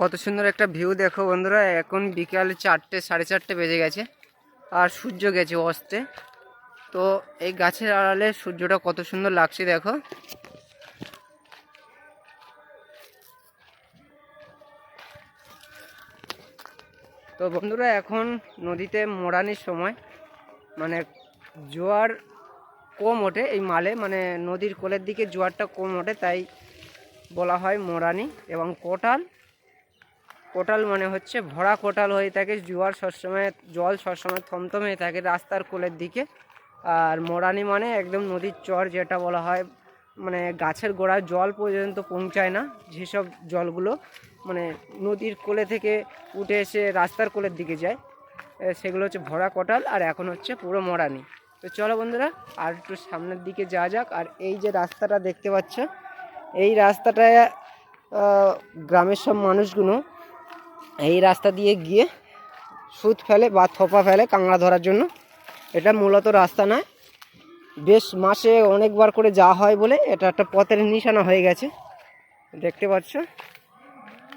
কত সুন্দর একটা ভিউ দেখো বন্ধুরা। এখন বিকাল চারটে, সাড়ে চারটে বেজে গেছে আর সূর্য গেছে অস্তে। তো এই গাছের আড়ালে সূর্যটা কত সুন্দর লাগছে দেখো। তো বন্ধুরা, এখন নদীতে মোড়ানির সময়। মানে জোয়ার কম ওঠে এই মালে মানে নদীর কোলের দিকে জোয়ারটা কম ওঠে, তাই বলা হয় মোরানি এবং কোটাল। কোটাল মানে হচ্ছে। ভরা কোটাল হয়ে থাকে, জোয়ার সবসময়, জল সবসময় থমথমে থাকে রাস্তার কোলের দিকে। আর মোরানি মানে একদম নদীর চর যেটা বলা হয় মানে গাছের গোড়ায় জল পর্যন্ত পৌঁছায় না যেসব জলগুলো মানে নদীর কোলে থেকে উঠে এসে রাস্তার কোলের দিকে যায়। সেগুলো হচ্ছে ভরা কোটাল আর এখন হচ্ছে পুরো মোরানি। তো চলো বন্ধুরা, আর একটু সামনের দিকে যাওয়া যাক। আর এই যে রাস্তাটা দেখতে পাচ্ছ, এই রাস্তাটায় গ্রামের সব মানুষগুলো এই রাস্তা দিয়ে গিয়ে সুত ফেলে বা থোপা ফেলে কাঁকড়া ধরার জন্য। এটা মূলত রাস্তা নয়। বেশ মাসে অনেকবার করে যাওয়া হয় বলে এটা একটা পথের নিশানা হয়ে গেছে। দেখতে পাচ্ছ?